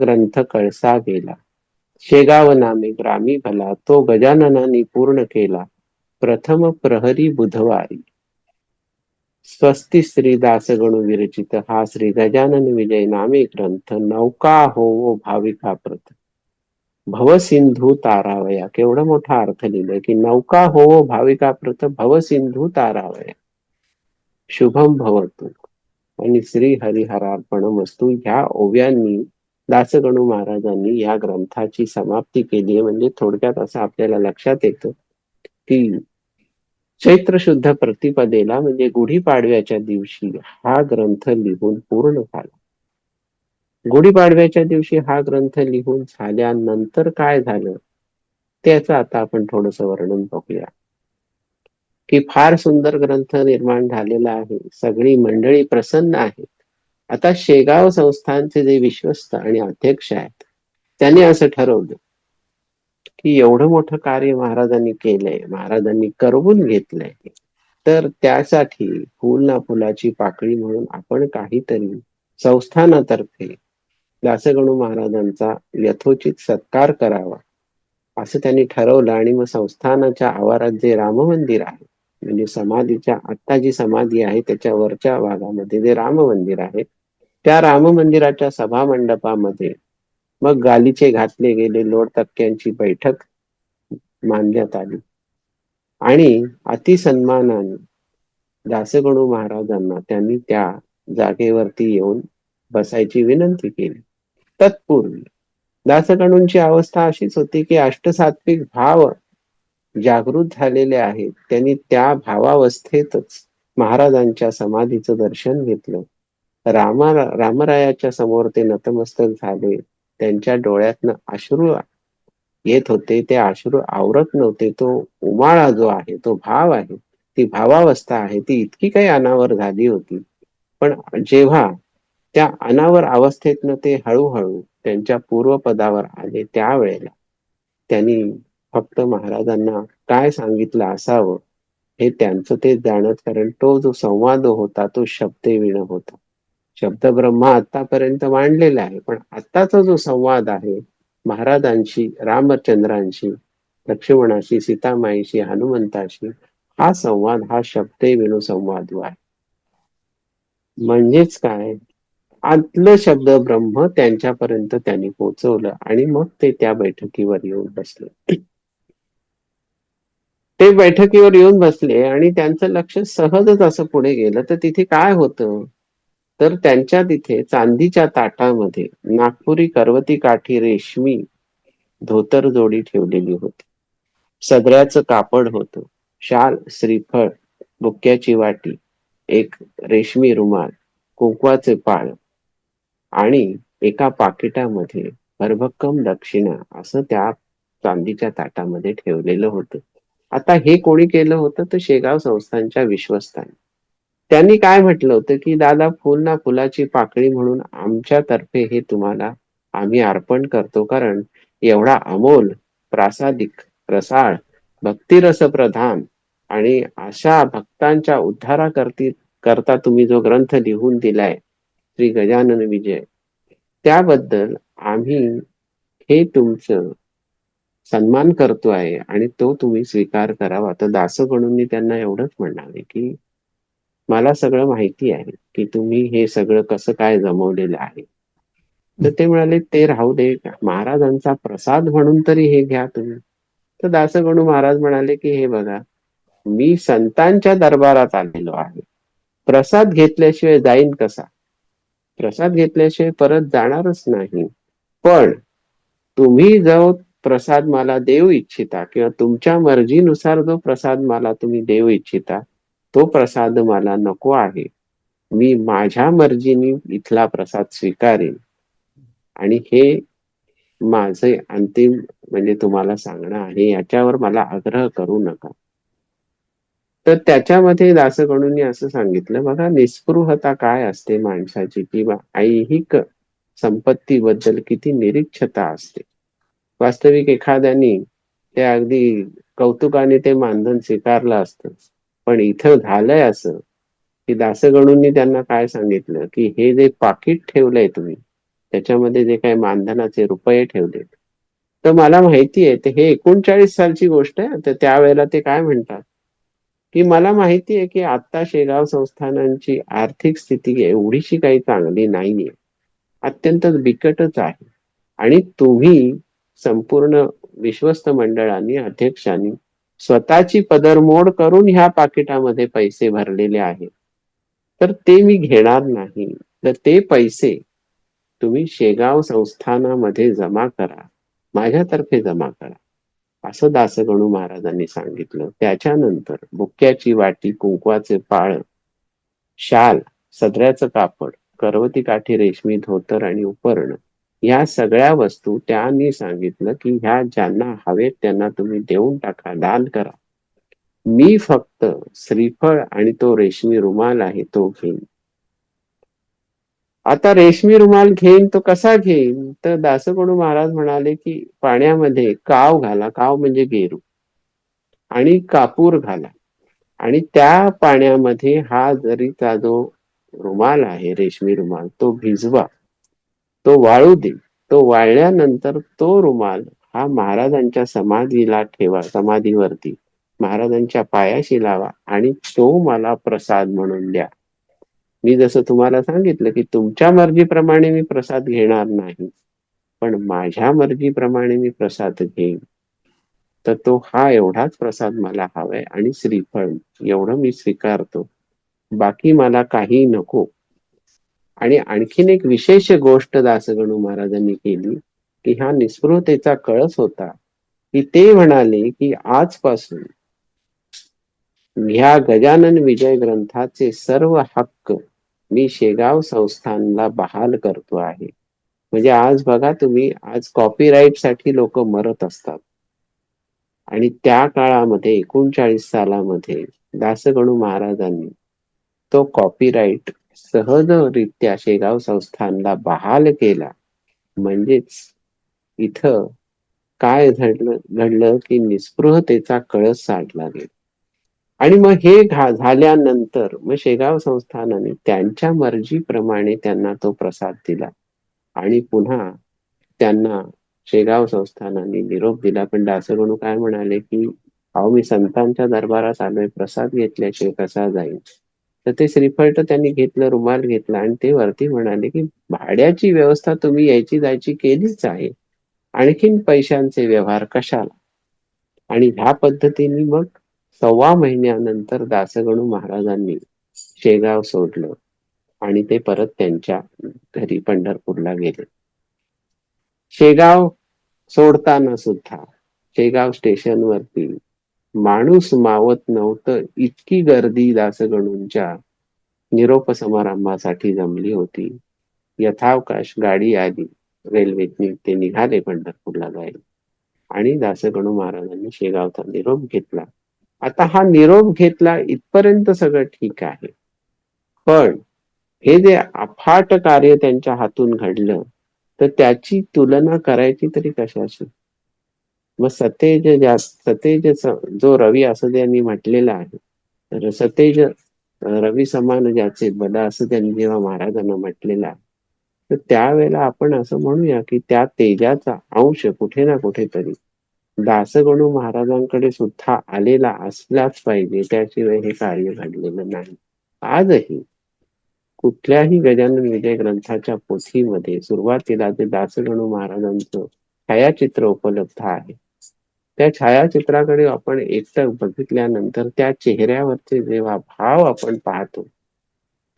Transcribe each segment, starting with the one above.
ग्रंथ कळसा गेला शेगाव नामे ग्रामी भला तो गजाननानी पूर्ण केला। प्रथम प्रहरी बुधवारी। स्वस्ती श्री दासगणु विरचित, हा श्री गजानन विजय नामे ग्रंथ, नौका हो वो भाविका प्रथ। भवसिंधू तारावया, केवढा मोठा अर्थ लिहिलाय की नौका हो वो भाविका प्रथ भवसिंधू तारावया। शुभम भवतु। आणि श्री हरिहरार्पण वस्तू, ह्या ओव्यांनी दासगणू महाराजांनी या ग्रंथाची समाप्ती केली आहे. म्हणजे थोडक्यात असं आपल्याला लक्षात येतं की चैत्र शुद्ध प्रतिपदेला म्हणजे गुढीपाडव्याच्या दिवशी हा ग्रंथ लिहून पूर्ण झाला. गुढीपाडव्याच्या दिवशी हा ग्रंथ लिहून झाल्यानंतर काय झालं? त्याचं आता आपण थोडस वर्णन बघूया. की फार सुंदर ग्रंथ निर्माण झालेला आहे. सगळी मंडळी प्रसन्न आहेत. आता शेगाव संस्थानचे जे विश्वस्त आणि अध्यक्ष आहेत त्यांनी असं ठरवलं की एवढं मोठं कार्य महाराजांनी केलंय महाराजांनी करवून घेतलंय तर त्यासाठी फुल ना फुलाची पाकळी म्हणून आपण काहीतरी संस्थानातर्फे व्यासगणू महाराजांचा यथोचित सत्कार करावा असं त्यांनी ठरवलं. आणि मग संस्थानाच्या आवारात जे राम मंदिर आहे म्हणजे समाधीच्या आत्ता जी समाधी आहे त्याच्या वरच्या भागामध्ये जे राम मंदिर आहे त्या राम मंदिराच्या सभा मंडपामध्ये मग गालीचे घातले गेले लोड तक्क्यांची बैठक मानण्यात आली. आणि अतिसन्मानाने दासगणू महाराजांना त्यांनी त्या जागेवरती येऊन बसायची विनंती केली. तत्पूर्वी दासगणूंची अवस्था अशीच होती की अष्टसात्विक भाव जागृत झालेले आहेत. त्यांनी त्या भावावस्थेतच महाराजांच्या समाधीचं दर्शन घेतलं रामा रामरायाच्या समोर ते नतमस्तक झाले. त्यांच्या डोळ्यातनं अश्रू येत होते. ते अश्रू आवरत नव्हते. तो उमाळा जो आहे तो भाव आहे ती भावावस्था आहे ती इतकी काही अनावर झाली होती. पण जेव्हा त्या अनावर अवस्थेतनं ते हळूहळू त्यांच्या पूर्वपदावर आले त्यावेळेला त्यांनी फक्त महाराजांना काय सांगितलं असावं हे त्यांचं ते जाणत कारण तो जो संवाद होता तो शब्देविण होता. शब्द ब्रह्मा आतापर्यंत मांडलेला आहे. पण आत्ताचा जो संवाद आहे महाराजांशी रामचंद्रांशी लक्ष्मणाशी सीतामाईशी हनुमंताशी हा संवाद हा शब्दे विनो संवाद आहे. म्हणजेच काय? आतलं शब्द ब्रह्म त्यांच्यापर्यंत त्यांनी पोहोचवलं आणि मग ते त्या बैठकीवर येऊन बसले. ते बैठकीवर येऊन बसले आणि त्यांचं लक्ष सहजच असं पुढे गेलं. तर तिथे काय होतं? तर त्यांच्या तिथे चांदीच्या ताटामध्ये नागपुरी करवती काठी रेशमी धोतर जोडी ठेवलेली होती. सदऱ्याचं कापड होतं. शाल श्रीफळ बुक्याची वाटी एक रेशमी रुमाल कुंकवाचे पाळ आणि एका पाकिटामध्ये भरभक्कम दक्षिणा असं त्या चांदीच्या ताटामध्ये ठेवलेलं होतं. आता हे कोणी केलं होतं? तर शेगाव संस्थांच्या विश्वस्तांनी. त्यांनी काय म्हटलं होतं की दादा फुल ना फुलाची पाकळी म्हणून आमच्यातर्फे हे तुम्हाला आम्ही अर्पण करतो. कारण एवढा अमोल प्रासादिक रसाळ भक्तिरस प्रधान आणि अशा भक्तांच्या उद्धारा करती करता तुम्ही जो ग्रंथ लिहून दिलाय श्री गजानन विजय त्याबद्दल आम्ही हे तुमचं सन्मान करतो आहे आणि तो तुम्ही स्वीकार करावा. तर दासगणूंनी त्यांना एवढंच म्हणाले की मला सगळं माहिती आहे की तुम्ही हे सगळं कसं काय जमवलेलं आहे. तर ते म्हणाले ते राहू दे. महाराजांचा प्रसाद म्हणून तरी हे घ्या तुम्ही. तर दासगणू महाराज म्हणाले की हे बघा मी संतांच्या दरबारात आलेलो आहे. प्रसाद घेतल्याशिवाय जाईन कसा? प्रसाद घेतल्याशिवाय परत जाणारच नाही. पण तुम्ही जो प्रसाद मला देऊ इच्छिता किंवा तुमच्या मर्जीनुसार जो प्रसाद मला तुम्ही देऊ इच्छिता तो प्रसाद मला नको आहे. मी माझ्या मर्जीने इथला प्रसाद स्वीकारेन. आणि हे माझे अंतिम म्हणजे तुम्हाला सांगणं आहे याच्यावर मला आग्रह करू नका. तर त्याच्यामध्ये दासगणूंनी असं सांगितलं बघा निस्पृहता काय असते माणसाची किंवा ऐहिक संपत्तीबद्दल किती निरीक्षता असते. वास्तविक एखाद्यानी ते अगदी कौतुकाने ते मानधन स्वीकारलं असतं. पण इथं झालंय असं. की दासगणूंनी त्यांना काय सांगितलं? की हे जे पाकिट ठेवलंय तुम्ही त्याच्यामध्ये जे काही मानधनाचे रुपये ठेवलेत. तर मला माहिती आहे ते हे एकोणचाळीस सालची गोष्ट आहे. तर त्यावेळेला ते काय म्हणतात? की मला माहिती आहे की आता शेगाव संस्थानांची आर्थिक स्थिती एवढीशी काही चांगली नाहीये. अत्यंत बिकटच आहे. आणि तुम्ही संपूर्ण विश्वस्त मंडळांनी अध्यक्षांनी स्वतःची पदरमोड करून ह्या पाकिटामध्ये पैसे भरलेले आहेत. तर ते मी घेणार नाही. तर ते पैसे तुम्ही शेगाव संस्थानामध्ये जमा करा. माझ्यातर्फे जमा करा. असं दासगणू महाराजांनी सांगितलं. त्याच्यानंतर बुक्क्याची वाटी कुंकवाचे पाळ शाल सदऱ्याचं कापड करवती काठी रेशमी धोतर आणि उपरण या सगळ्या वस्तू त्यांनी सांगितलं की ह्या ज्यांना हवेत त्यांना तुम्ही देऊन टाका दान करा. मी फक्त श्रीफळ आणि तो रेशमी रुमाल आहे तो घेईन. आता रेशमी रुमाल घेईन तो कसा घेईन? तर दासगणू महाराज म्हणाले की पाण्यामध्ये काव घाला काव म्हणजे गेरू. आणि कापूर घाला. आणि त्या पाण्यामध्ये हा जरीचा जो रुमाल आहे रेशमी रुमाल तो भिजवा. तो वाळू दे. तो वाळल्यानंतर तो रुमाल हा महाराजांच्या समाधीला ठेवा समाधीवरती. महाराजांच्या पायाशी लावा आणि तो मला प्रसाद म्हणून द्या. मी जसं तुम्हाला सांगितलं की तुमच्या मर्जीप्रमाणे मी प्रसाद घेणार नाही पण माझ्या मर्जीप्रमाणे मी प्रसाद घेईन. तर तो हा एवढाच प्रसाद मला हवाय आणि श्रीफळ एवढं मी स्वीकारतो. बाकी मला काही नको. आणि आणखीन एक विशेष गोष्ट दासगणू महाराजांनी केली की हा निस्पृहतेचा कळस होता की ते म्हणाले की आजपासून ह्या गजानन विजय ग्रंथाचे सर्व हक्क मी शेगाव संस्थानला बहाल करतो आहे. म्हणजे आज बघा तुम्ही आज कॉपीराईटसाठी लोक मरत असतात. आणि त्या काळामध्ये एकोणचाळीस सालामध्ये दासगणू महाराजांनी तो कॉपीराईट सहजरित्या शेगाव संस्थानला बहाल केला. म्हणजेच इथं काय घडलं घडलं की निस्पृहतेचा कळस साठला गेला. आणि मग हे झाल्यानंतर मग शेगाव संस्थानाने त्यांच्या मर्जीप्रमाणे त्यांना तो प्रसाद दिला. आणि पुन्हा त्यांना शेगाव संस्थानाने निरोप दिला. पण दासगणू काय म्हणाले की अहो मी संतांच्या दरबारात आलोय प्रसाद घेतल्याशिवाय कसा जाईल तर ते श्रीफळ त्यांनी घेतलं रुमाल घेतला आणि ते वरती म्हणाले की भाड्याची व्यवस्था तुम्ही यायची जायची केलीच आहे. आणखीन पैशांचे व्यवहार कशाला? आणि ह्या पद्धतीने मग सव्वा महिन्यानंतर दासगणू महाराजांनी शेगाव सोडलं आणि ते परत त्यांच्या घरी पंढरपूरला गेले. शेगाव सोडताना सुद्धा शेगाव स्टेशन वरती माणूस मावत नव्हतं इतकी गर्दी दासगणूंच्या निरोप समारंभासाठी जमली होती. यथावकाश गाडी आली. रेल्वेतनी ते निघाले पंढरपूरला जायला. आणि दासगणू महाराजांनी शेगावचा निरोप घेतला. आता हा निरोप घेतला इथपर्यंत सगळं ठीक आहे. पण हे जे अफाट कार्य त्यांच्या हातून घडलं तर त्याची तुलना करायची तरी कशाशी? मग सतेज जास्त सतेज जो रवी असं त्यांनी म्हटलेला आहे तर सतेज रवी समान ज्याचे बल असं त्यांनी जेव्हा महाराजांना म्हटलेलं आहे तर त्यावेळेला आपण असं म्हणूया की त्या तेजाचा अंश कुठे ना कुठेतरी दासगणू महाराजांकडे सुद्धा आलेला असलाच पाहिजे त्याशिवाय हे कार्य घडलेलं नाही. आजही कुठल्याही गजानन विजय ग्रंथाच्या पोथीमध्ये सुरुवातीला ते दासगणू महाराजांचं छायाचित्र उपलब्ध आहे. त्या छायाचित्राकडे आपण एकटक बघितल्यानंतर त्या चेहऱ्यावरचे जेव्हा भाव आपण पाहतो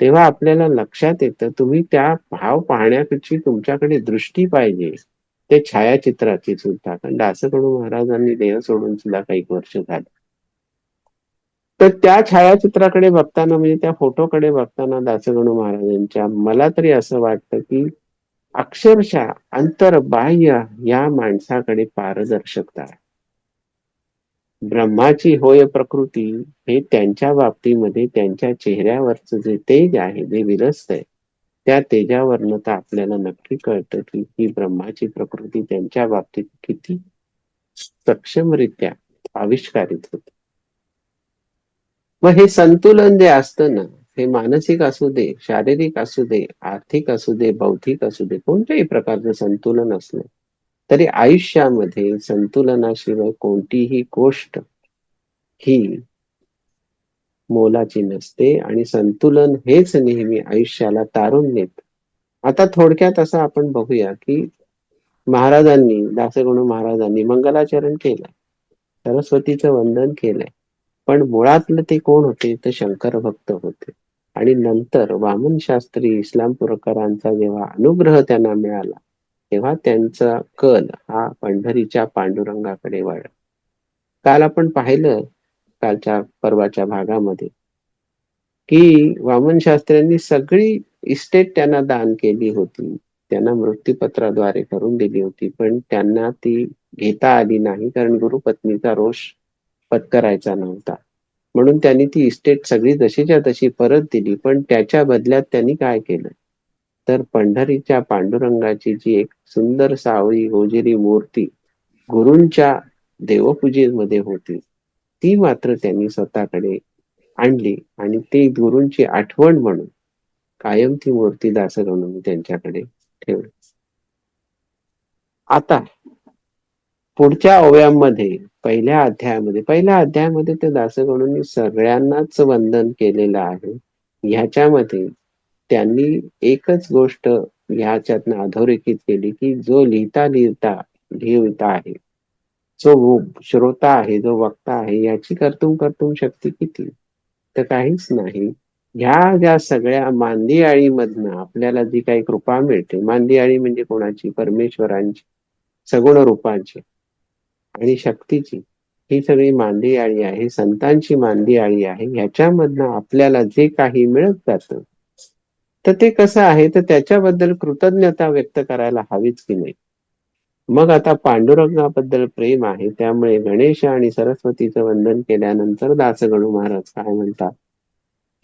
तेव्हा आपल्याला लक्षात येतं तुम्ही त्या भाव पाहण्याची तुमच्याकडे दृष्टी पाहिजे ते छायाचित्राची सुद्धा. कारण दासगणू महाराजांनी देह सोडून सुद्धा काही वर्ष झाले. तर त्या छायाचित्राकडे बघताना म्हणजे त्या फोटोकडे बघताना दासगणू महाराजांच्या मला तरी असं वाटतं की अक्षरशः अंतर्बाह्य या माणसाकडे पारदर्शकता आहे. ब्रह्माची होय प्रकृती हे त्यांच्या बाबतीमध्ये त्यांच्या चेहऱ्यावरचं जे तेज आहे जे विरस्त आहे त्या तेजावरनं तर आपल्याला नक्की कळतं की ही ब्रह्माची प्रकृती त्यांच्या बाबतीत किती सक्षमरित्या आविष्कारित होते. मग हे संतुलन जे असतं ना हे मानसिक असू दे शारीरिक असू दे आर्थिक असू दे बौद्धिक असू दे कोणत्याही प्रकारचं संतुलन असलं तरी आयुष्यामध्ये संतुलनाशिवाय कोणतीही गोष्ट ही मोलाची नसते आणि संतुलन हेच नेहमी आयुष्याला तारून नेत आता थोडक्यात असं आपण बघूया की महाराजांनी दासगणू महाराजांनी मंगलाचरण केलंय. सरस्वतीचं वंदन केलंय. पण मुळातलं ते कोण होते? तर शंकर भक्त होते. आणि नंतर वामन शास्त्री इस्लाम पुरकरांचा जेव्हा अनुग्रह त्यांना मिळाला तेव्हा त्यांचा कल हा पंढरीच्या पांडुरंगाकडे वाढ काल आपण पाहिलं कालच्या पर्वाच्या भागामध्ये की वामन शास्त्र्यांनी सगळी इस्टेट त्यांना दान केली होती. त्यांना मृत्यूपत्राद्वारे करून दिली होती पण त्यांना ती घेता आली नाही कारण गुरुपत्नीचा रोष पत्करायचा नव्हता. म्हणून त्यांनी ती इस्टेट सगळी जशीच्या तशी परत दिली पण त्याच्या बदल्यात त्यांनी काय केलं? तर पंढरीच्या पांडुरंगाची जी एक सुंदर सावळी गोजेरी मूर्ती गुरूंच्या देवपूजेमध्ये होती ती मात्र त्यांनी स्वतःकडे आणली आणि ती गुरूंची आठवण म्हणून कायम ती मूर्ती दासगणून त्यांच्याकडे ठेवली. आता पुढच्या ओव्यांमध्ये पहिल्या अध्यायामध्ये पहिल्या अध्यायामध्ये ते दासगणूंनी सगळ्यांनाच वंदन केलेलं आहे. ह्याच्यामध्ये त्यांनी एकच गोष्ट ह्याच्यातनं अधोरेखित केली की जो लिहिता लिहिता लिहिता आहे जो श्रोता आहे जो वक्ता आहे याची कर्तुम कर्तुम शक्ती किती? तर काहीच नाही. ह्या ज्या सगळ्या मांदी मधनं आपल्याला जी काही कृपा मिळते मांदी म्हणजे कोणाची? परमेश्वरांची सगुण रूपांची आणि शक्तीची. ही सगळी मांदी आळी आहे संतांची मांदी आळी आहे. ह्याच्यामधनं आपल्याला जे काही मिळत जातं तर ते कसं आहे तर त्याच्याबद्दल कृतज्ञता व्यक्त करायला हवीच की नाही. मग आता पांडुरंगाबद्दल प्रेम आहे त्यामुळे गणेश आणि सरस्वतीचं वंदन केल्यानंतर दासगणू महाराज काय म्हणतात?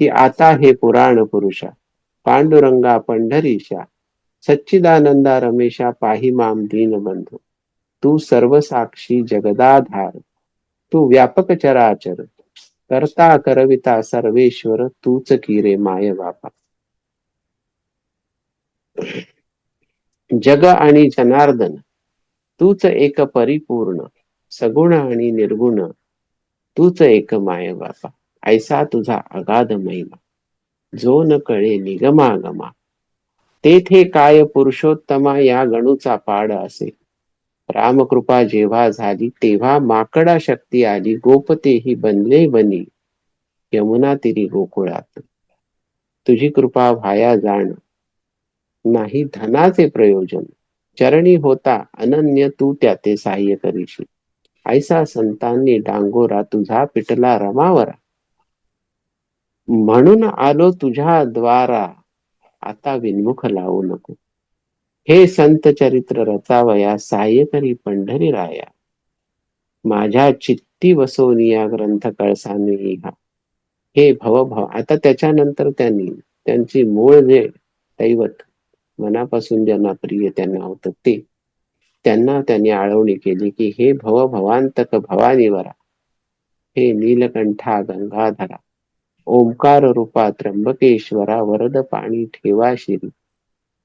की आता हे पुराण पुरुषा पांडुरंगा पंढरीशा सच्चिदानंदा रमेशा पाही माम दीनबंधू तू सर्वसाक्षी जगदाधार तू व्यापक चराचर करता करविता सर्वेश्वर तूच किरे माय बापा. जग आणि जनार्दन तूच एक परिपूर्ण सगुण आणि निर्गुण तूच एक माय बापा ऐसा तुझा अगाध महिमा. जो न कळे निगमागमा. तेथे काय पुरुषोत्तमा या गणूचा पाड असे. रामकृपा जेव्हा झाली तेव्हा माकडा शक्ती आली गोपतेही बनले बनी यमुना तिरी गोकुळात. तुझी कृपा व्हाया जाण. नाही धनाचे प्रयोजन. चरणी होता अनन्य तू त्याते सहाय्य करीशी. ऐसा संतांनी डांगोरा तुझा पिटला रमावरा. म्हणून आलो तुझ्या द्वारा. आता विनमुख लावू नको. हे संत चरित्र रचावया सहाय्य करी पंढरी राया माझ्या चित्ती वसवनिया ग्रंथ कळसाने हा हे भवभव आता त्याच्यानंतर त्यांनी त्यांची मूळ जे दैवत. मनापासून ज्यांना प्रिय त्यांना होतं ते. त्यांना त्यांनी आळवणी केली की हे भव भवांतक भवानीवरा. हे नीलकंठा गंगाधरा. ओंकार रूपा त्र्यंबकेश्वरा वरद पाणी ठेवा शिरी.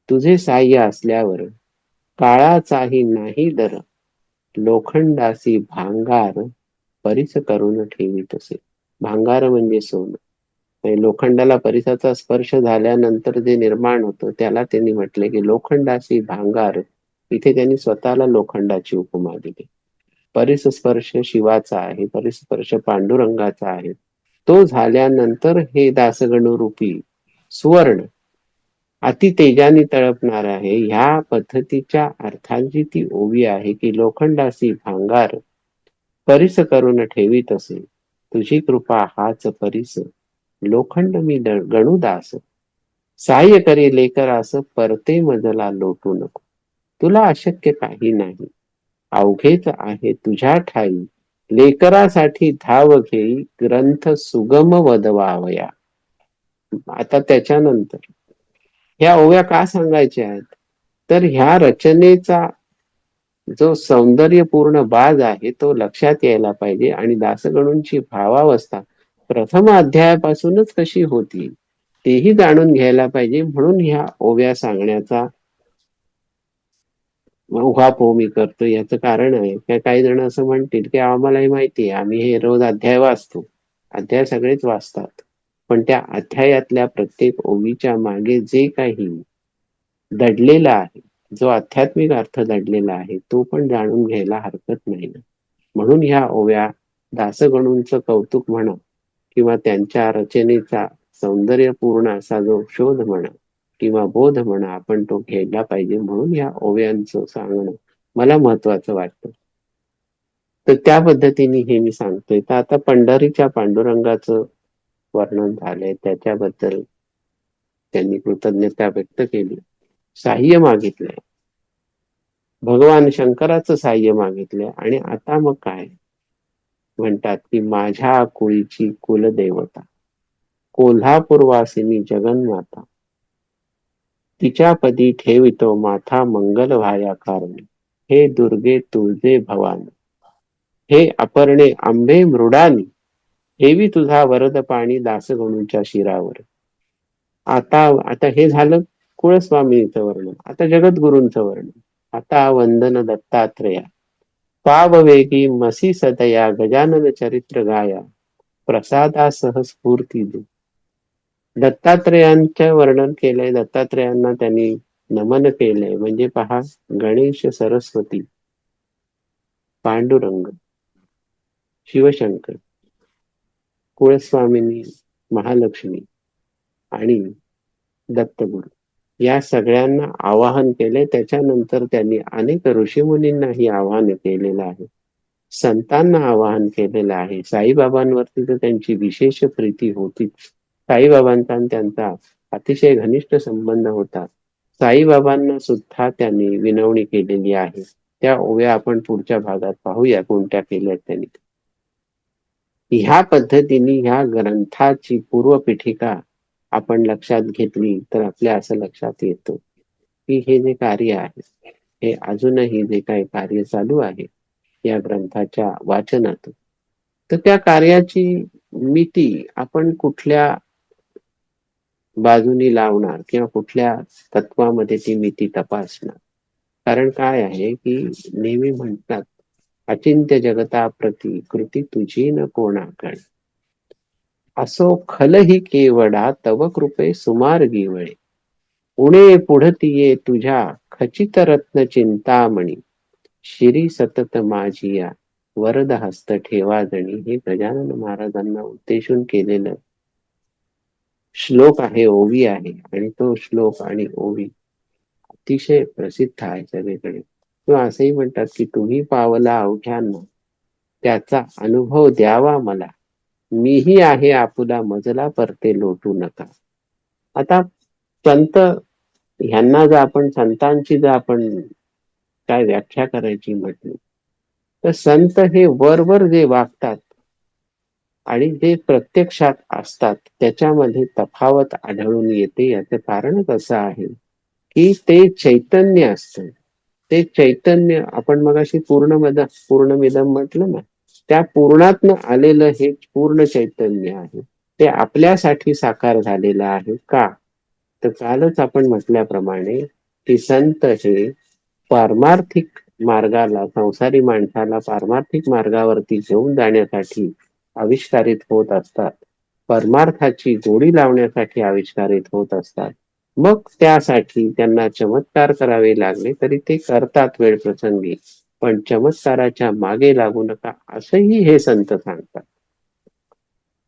तुझे साह्य असल्यावर काळाचाही नाही दर. लोखंडासी भांगार परिस करून ठेवीत असे भांगार म्हणजे सोनं. लोखंडाला परिसाचा स्पर्श झाल्यानंतर जे निर्माण होतं त्याला त्यांनी म्हटले की लोखंडाची भांगार इथे त्यांनी स्वतःला लोखंडाची उपमा दिली. परिसस्पर्श शिवाचा आहे परिस्पर्श पांडुरंगाचा आहे. तो झाल्यानंतर हे दासगणरूपी सुवर्ण अति तेजाने तळपणार आहे. ह्या पद्धतीच्या अर्थांची ती ओवी आहे की लोखंडासी भांगार परिस करून ठेवीत असे. तुझी कृपा हाच परिस लोखंड मी गणुदास सहाय्य लेकर असं परते मजला लोटू नको. तुला अशक्य काही नाही. अवघेच आहे तुझ्या ठाई. लेकरासाठी धाव घेई ग्रंथ सुगम वदवावया. आता त्याच्यानंतर. ह्या ओव्या का सांगायच्या आहेत? तर ह्या रचनेचा जो सौंदर्यपूर्ण बाज आहे तो लक्षात यायला पाहिजे आणि दासगणूंची भावावस्था प्रथम अध्यायापासूनच कशी होती तेही जाणून घ्यायला पाहिजे. म्हणून ह्या ओव्या सांगण्याचा उहापोह मी करतो. याचं कारण आहे का काही जण असं म्हणतील की आम्हालाही माहिती आहे आम्ही हे रोज अध्याय वाचतो. अध्याय सगळेच वाचतात. पण त्या अध्यायातल्या प्रत्येक ओवीच्या मागे जे काही दडलेला आहे जो आध्यात्मिक अर्थ दडलेला आहे तो पण जाणून घ्यायला हरकत नाही ना. म्हणून ह्या ओव्या दासगणूंचं कौतुक म्हणा किंवा त्यांच्या रचनेचा सौंदर्यपूर्ण असा जो शोध म्हणा किंवा बोध म्हणा आपण तो घ्यायला पाहिजे म्हणून या ओव्यांचं सांगणं मला महत्वाचं वाटतं. तर त्या पद्धतीने हे मी सांगतोय. तर आता पंढरीच्या पांडुरंगाचं वर्णन झालंय. त्याच्याबद्दल त्यांनी कृतज्ञता व्यक्त केली. साह्य मागितलंय. भगवान शंकराचं साह्य मागितलंय. आणि आता मग काय? म्हणतात की माझ्या कुळीची कुलदेवता कोल्हापूरवासिनी जगन्माता तिच्या पदी ठेवितो माथा मंगल व्हाया कारण हे दुर्गे तुळजे भवानी हे अपर्णे आंबे मृडानी हेवी तुझा वरद पाणी दासगणूच्या शिरावर. आता आता हे झालं कुळस्वामीचं वर्णन आता जगद्गुरूंचं वर्णन आता वंदन दत्तात्रेया पाववेगी मसी सदया गजानन चरित्र गाया प्रसादासह स्फूर्ती दे दत्तात्रेयांचं वर्णन केलंय दत्तात्रेयांना त्यांनी नमन केलंय. म्हणजे पहा गणेश सरस्वती पांडुरंग शिवशंकर कुळस्वामिनी महालक्ष्मी आणि दत्तगुरु. या सगळ्यांना आवाहन केले. त्याच्यानंतर त्यांनी अनेक ऋषीमुनींनाही आवाहन केलेलं आहे. संतांना आवाहन केलेलं आहे. साईबाबांवरती तर त्यांची विशेष प्रीती होतीच साईबाबांचा त्यांचा अतिशय घनिष्ठ संबंध होता. साईबाबांना सुद्धा त्यांनी विनवणी केलेली आहे. त्या ओव्या आपण पुढच्या भागात पाहूया कोणत्या केल्या त्यांनी. ह्या पद्धतीने ह्या ग्रंथाची पूर्वपीठिका आपण लक्षात घेतली तर आपल्या असं लक्षात येतं की हे जे कार्य आहे हे अजूनही जे काही कार्य चालू आहे या ग्रंथाच्या वाचनातून तर त्या कार्याची मिती आपण कुठल्या बाजूनी लावणार किंवा कुठल्या तत्वामध्ये ती मिती तपासणार? कारण काय आहे की नेहमी म्हणतात अचिंत्य जगता प्रती कृती तुझी न कोणाकडे असो खलही केवडा तव कृपे सुमार गिवळे उणे पुढतीये तुझ्या खचित रत्न चिंतामणी. शिरी सतत माझिया वरद हस्त ठेवा जणी हे गजानन महाराजांना उद्देशून केलेलं श्लोक आहे ओवी आहे. आणि तो श्लोक आणि ओवी अतिशय प्रसिद्ध आहे सगळीकडे. किंवा असंही म्हणतात की तुम्ही पावला अवघ्यांना त्याचा अनुभव द्यावा मला. मीही आहे आपुला मजला परते लोटू नका. आता संत ह्यांना जर आपण संतांची जर आपण काय व्याख्या करायची म्हटली तर संत हे वरवर जे वागतात आणि जे प्रत्यक्षात असतात त्याच्यामध्ये तफावत आढळून येते. याचं कारणच असं आहे की ते चैतन्य असतं. ते चैतन्य आपण मग अशी पूर्ण मद पूर्ण मिदम म्हटलं ना त्या पूर्णातनं आलेलं हे पूर्ण चैतन्य आहे. ते आपल्यासाठी साकार झालेलं आहे का? तर कालच आपण म्हटल्याप्रमाणे की संत हे पारमार्थिक मार्गाला संसारी माणसाला पारमार्थिक मार्गावरती घेऊन जाण्यासाठी आविष्कारित होत असतात. परमार्थाची गोडी लावण्यासाठी आविष्कारित होत असतात. मग त्यासाठी त्यांना चमत्कार करावे लागले तरी ते करतात वेळ प्रसंगी. पण चमत्काराच्या मागे लागू नका असंही हे संत सांगतात.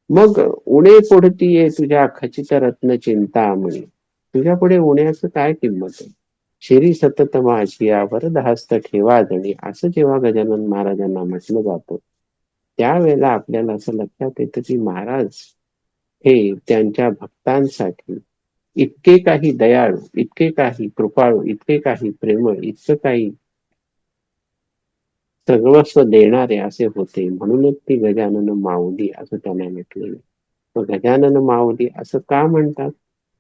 मग उणे पुढती तुझ्या खचित रत्न चिंता म्हणे. तुझ्या पुढे उण्याचं काय किंमत आहे? शिरी सतत माझी वरद हस्त ठेवा जणी असं जेव्हा गजानन महाराजांना म्हटलं जातं त्यावेळेला आपल्याला असं लक्षात येतं की महाराज हे त्यांच्या भक्तांसाठी इतके काही दयाळू इतके काही कृपाळू इतके काही प्रेमळ इतकं काही सर्वस्व देणारे असे होते. म्हणूनच ती गजानन माऊली असं त्यांना म्हटलेलं मग गजानन माऊली असं का म्हणतात?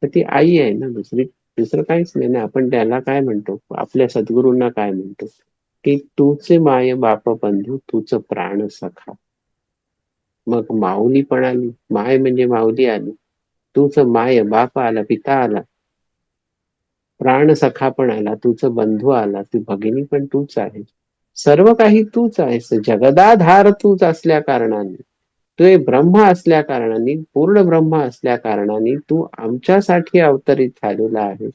तर ती आई आहे ना दुसरी दुसरं काहीच नाही ना. आपण त्याला काय म्हणतो? आपल्या सद्गुरूंना काय म्हणतो? की तूचे माय बाप बंधू तुच प्राण सखा. मग माऊली पण आली. माय म्हणजे माऊली आली. तूच माय बाप आला पिता आला. प्राण सखा पण आला तुझ बंधू आला ती भगिनी पण तूच आहे. सर्व काही तूच आहेस. जगदाधार तूच असल्या कारणाने. तू हे ब्रह्म असल्या कारणाने पूर्ण ब्रह्म असल्या कारणाने तू आमच्यासाठी अवतरित झालेला आहेस.